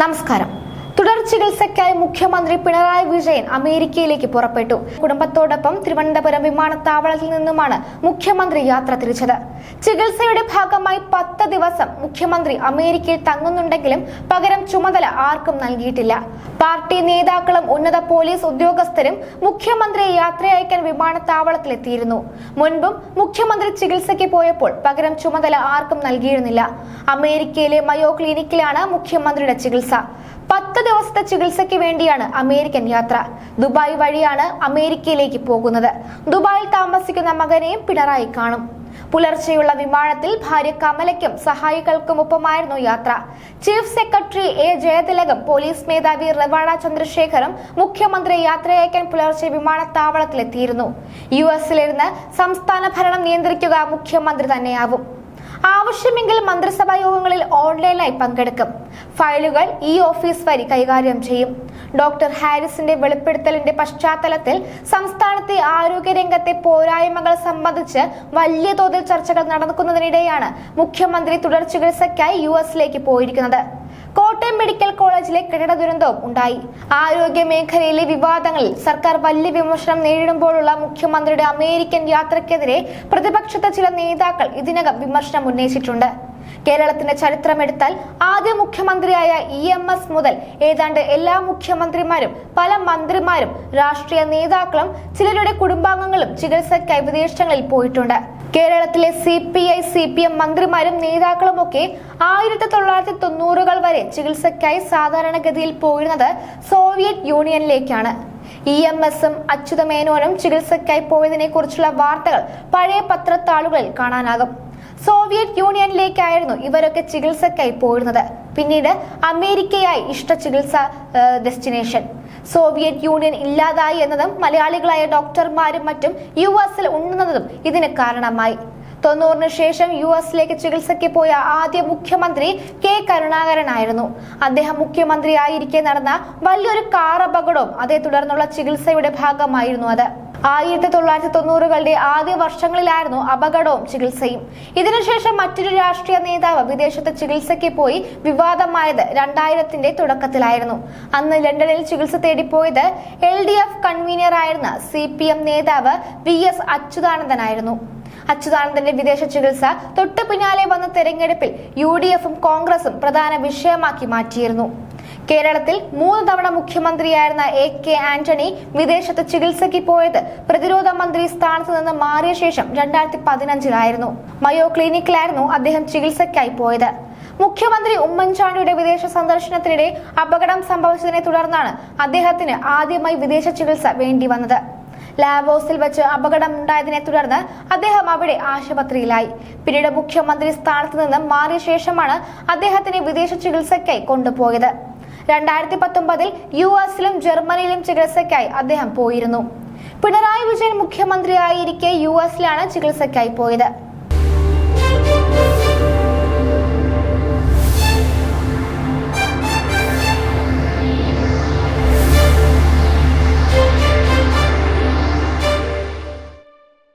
നമസ്കാരം. തുടർ ചികിത്സയ്ക്കായി മുഖ്യമന്ത്രി പിണറായി വിജയൻ അമേരിക്കയിലേക്ക് പുറപ്പെട്ടു. കുടുംബത്തോടൊപ്പം തിരുവനന്തപുരം വിമാനത്താവളത്തിൽ നിന്നുമാണ് മുഖ്യമന്ത്രി യാത്ര തിരിച്ചത്. ചികിത്സയുടെ ഭാഗമായി പത്ത് ദിവസം മുഖ്യമന്ത്രി അമേരിക്കയിൽ തങ്ങുന്നുണ്ടെങ്കിലും പകരം ചുമതല ആർക്കും നൽകിയിട്ടില്ല. പാർട്ടി നേതാക്കളും ഉന്നത പോലീസ് ഉദ്യോഗസ്ഥരും മുഖ്യമന്ത്രിയെ യാത്രയയക്കാൻ വിമാനത്താവളത്തിലെത്തിയിരുന്നു. മുൻപും മുഖ്യമന്ത്രി ചികിത്സയ്ക്ക് പോയപ്പോൾ പകരം ചുമതല ആർക്കും നൽകിയിരുന്നില്ല. അമേരിക്കയിലെ മയോ ക്ലിനിക്കിലാണ് മുഖ്യമന്ത്രിയുടെ ചികിത്സ. പത്ത് ദിവസത്തെ ചികിത്സയ്ക്ക് വേണ്ടിയാണ് അമേരിക്കൻ യാത്ര. ദുബായ് വഴിയാണ് അമേരിക്കയിലേക്ക് പോകുന്നത്. ദുബായിൽ താമസിക്കുന്ന മകനെയും പിണറായി കാണും. പുലർച്ചെയുള്ള വിമാനത്തിൽ ഭാര്യ കമലയ്ക്കും സഹായികൾക്കുമൊപ്പമായിരുന്നു യാത്ര. ചീഫ് സെക്രട്ടറി എ ജയതിലകം പോലീസ് മേധാവി റവാണ ചന്ദ്രശേഖറും മുഖ്യമന്ത്രി യാത്രയയക്കാൻ പുലർച്ചെ വിമാനത്താവളത്തിലെത്തിയിരുന്നു. യു എസിലിരുന്ന് സംസ്ഥാന ഭരണം നിയന്ത്രിക്കുക മുഖ്യമന്ത്രി തന്നെയാവും. ആവശ്യമെങ്കിൽ മന്ത്രിസഭാ യോഗങ്ങളിൽ ഓൺലൈനായി പങ്കെടുക്കും. ഫയലുകൾ ഈ ഓഫീസ് വഴി കൈകാര്യം ചെയ്യും. ഡോക്ടർ ഹാരിസിന്റെ വെളിപ്പെടുത്തലിന്റെ പശ്ചാത്തലത്തിൽ സംസ്ഥാനത്തെ ആരോഗ്യരംഗത്തെ പോരായ്മകൾ സംബന്ധിച്ച് വലിയ തോതിൽ ചർച്ചകൾ നടക്കുന്നതിനിടെയാണ് മുഖ്യമന്ത്രി തുടർ ചികിത്സയ്ക്കായി യു എസിലേക്ക് പോയിരിക്കുന്നത്. മെഡിക്കൽ കോളേജിലെ കെട്ടിട ദുരന്തവും ഉണ്ടായി. ആരോഗ്യ മേഖലയിലെ വിവാദങ്ങളിൽ സർക്കാർ വലിയ വിമർശനം നേരിടുമ്പോഴുള്ള മുഖ്യമന്ത്രിയുടെ അമേരിക്കൻ യാത്രയ്ക്കെതിരെ പ്രതിപക്ഷത്തെ ചില നേതാക്കൾ ഇതിനകം വിമർശനം ഉന്നയിച്ചിട്ടുണ്ട്. കേരളത്തിന്റെ ചരിത്രമെടുത്താൽ ആദ്യ മുഖ്യമന്ത്രിയായ ഇ എം എസ് മുതൽ ഏതാണ്ട് എല്ലാ മുഖ്യമന്ത്രിമാരും പല മന്ത്രിമാരും രാഷ്ട്രീയ നേതാക്കളും ചിലരുടെ കുടുംബാംഗങ്ങളും ചികിത്സയ്ക്കായി വിദേശങ്ങളിൽ പോയിട്ടുണ്ട്. കേരളത്തിലെ C P I C P M മന്ത്രിമാരും നേതാക്കളുമൊക്കെ ആയിരത്തി തൊള്ളായിരത്തി തൊണ്ണൂറുകൾ വരെ ചികിത്സയ്ക്കായി സാധാരണഗതിയിൽ പോയിരുന്നത് സോവിയറ്റ് യൂണിയനിലേക്കാണ്. ഇ എം എസും അച്യുതമേനോനും ചികിത്സയ്ക്കായി പോയതിനെ കുറിച്ചുള്ള വാർത്തകൾ പഴയ പത്രത്താളുകളിൽ കാണാനാകും. സോവിയറ്റ് യൂണിയനിലേക്കായിരുന്നു ഇവരൊക്കെ ചികിത്സക്കായി പോയിരുന്നത് പിന്നീട് അമേരിക്കയായി ഇഷ്ട ചികിത്സ ഡെസ്റ്റിനേഷൻ സോവിയറ്റ് യൂണിയൻ ഇല്ലാതായി എന്നതും മലയാളികളായ ഡോക്ടർമാരും മറ്റും യു എസിൽ ഉണ്ണുന്നതും ഇതിന് കാരണമായി. തൊണ്ണൂറിന് ശേഷം യു എസിലേക്ക് ചികിത്സയ്ക്ക് പോയ ആദ്യ മുഖ്യമന്ത്രി കെ കരുണാകരനായിരുന്നു. അദ്ദേഹം മുഖ്യമന്ത്രിയായിരിക്കെ നടന്ന വലിയൊരു കാർ അപകടവും അതേ തുടർന്നുള്ള ചികിത്സയുടെ ഭാഗമായിരുന്നു അത്. ആയിരത്തി തൊള്ളായിരത്തി തൊണ്ണൂറുകളുടെ ആദ്യ വർഷങ്ങളിലായിരുന്നു അപകടവും ചികിത്സയും. ഇതിനുശേഷം മറ്റൊരു രാഷ്ട്രീയ നേതാവ് വിദേശത്ത് ചികിത്സയ്ക്ക് പോയി വിവാദമായത് രണ്ടായിരത്തിന്റെ തുടക്കത്തിലായിരുന്നു. അന്ന് ലണ്ടനിൽ ചികിത്സ തേടിപ്പോയത് എൽ ഡി എഫ് കൺവീനറായിരുന്ന സി പി എം നേതാവ് വി എസ് അച്യുതാനന്ദനായിരുന്നു. അച്യുതാനന്ദന്റെ വിദേശ ചികിത്സ തൊട്ടു പിന്നാലെ വന്ന തെരഞ്ഞെടുപ്പിൽ യു ഡി എഫും കോൺഗ്രസും പ്രധാന വിഷയമാക്കി മാറ്റിയിരുന്നു. കേരളത്തിൽ മൂന്ന് തവണ മുഖ്യമന്ത്രിയായിരുന്ന എ കെ ആന്റണി വിദേശത്ത് ചികിത്സയ്ക്ക് പോയത് പ്രതിരോധ മന്ത്രി സ്ഥാനത്ത് നിന്ന് മാറിയ ശേഷം രണ്ടായിരത്തി പതിനഞ്ചിലായിരുന്നു. മയോ ക്ലിനിക്കിലായിരുന്നു അദ്ദേഹം ചികിത്സയ്ക്കായി പോയത്. മുഖ്യമന്ത്രി ഉമ്മൻചാണ്ടിയുടെ വിദേശ സന്ദർശനത്തിനിടെ അപകടം സംഭവിച്ചതിനെ തുടർന്നാണ് അദ്ദേഹത്തിന് ആദ്യമായി വിദേശ ചികിത്സ വേണ്ടി വന്നത്. ലാവോസിൽ വെച്ച് അപകടം ഉണ്ടായതിനെ തുടർന്ന് അദ്ദേഹം അവിടെ ആശുപത്രിയിലായി. പിന്നീട് മുഖ്യമന്ത്രി സ്ഥാനത്ത് നിന്ന് മാറിയ ശേഷമാണ് അദ്ദേഹത്തിനെ വിദേശ ചികിത്സയ്ക്കായി കൊണ്ടുപോയത്. രണ്ടായിരത്തി പത്തൊമ്പതിൽ യു എസിലും ജർമ്മനിയിലും ചികിത്സയ്ക്കായി അദ്ദേഹം പോയിരുന്നു. പിണറായി വിജയൻ മുഖ്യമന്ത്രിയായിരിക്കെ യു എസിലാണ് ചികിത്സയ്ക്കായി പോയത്.